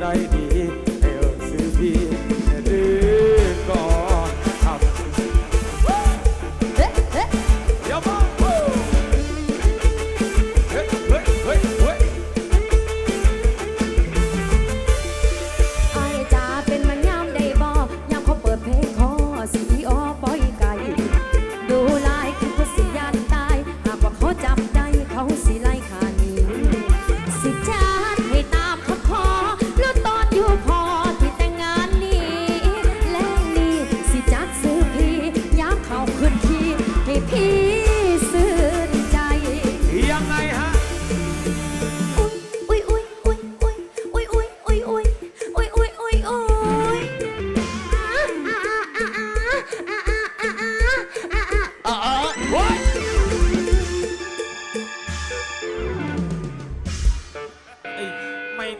ได้ดี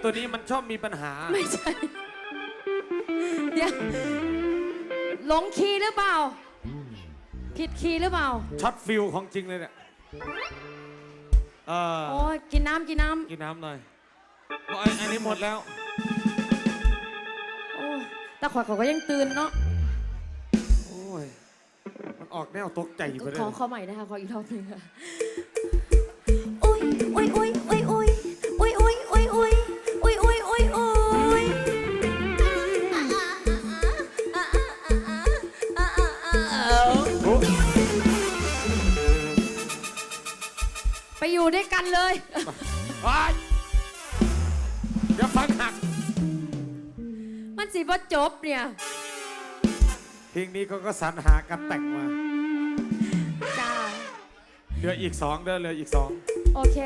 ตัวนี้มันชอบมีปัญหา ไม่ใช่เดี๋ยวหลงคีย์หรือเปล่า ผิดคีย์หรือเปล่า ช็อตฟิลของจริงเลยเนี่ยเออโอ้ยกินน้ำกินน้กินน้ำหน่อยบอกไอ้อันนี้หมดแล้วำโอ้ยแตาขวดเขาก็ยังตื่นเนาะโอ้ย มันออกแนวตกใจไปเลยขอขอใหม่นะคะขออีกรอบหนึงค่ะอุ้ยอุ้ยอุ้ยอุ้ยอุ้ย ไปอยู่ด้วยกันเลยไปเดี๋ยวฟังหัก มันสิบ่จบเนี่ย เพลงนี้เขาก็สรรหากันแต่งมา จ้า เหลืออีกสองเด้อเหลืออีกสอง โอเค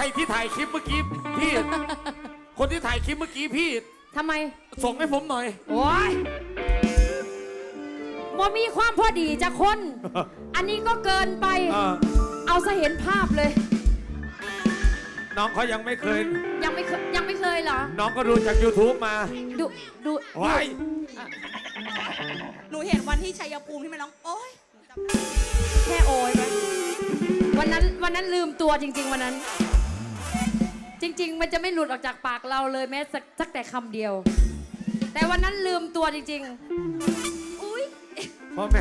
ใครที่ถ่ายคลิปเมื่อกี้พี่ คนที่ถ่ายคลิปเมื่อกี้พี่ทำไม ส่งให้ผมหน่อย โอ้ยบ่มีความพอดีจะคน อันนี้ก็เกินไป เออ เอาซะเห็นภาพเลย น้องเขายังไม่เคย ยังไม่เคยยังไม่เคยเหรอ น้องก็ดูจาก YouTube มาดู ดูว้ายหนูเห็นวันที่ชัยภูมิที่มันร้อง โอ๊ยแค่โอยไหมวันนั้นวันนั้นลืมตัวจริง ๆ วันนั้น จริง ๆ มันจะไม่หลุดออกจากปากเราเลยแม้สักสักแต่คำเดียว แต่วันนั้นลืมตัวจริงๆ อุ้ยพ่อแม่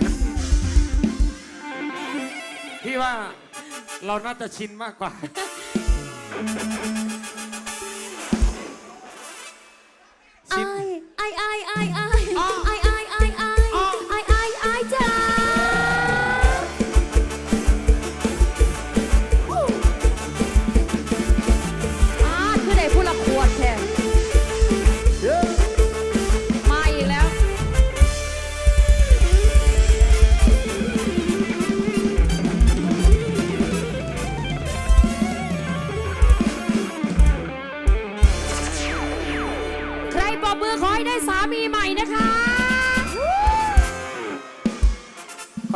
พี่ว่าเราน่าจะชินมากกว่า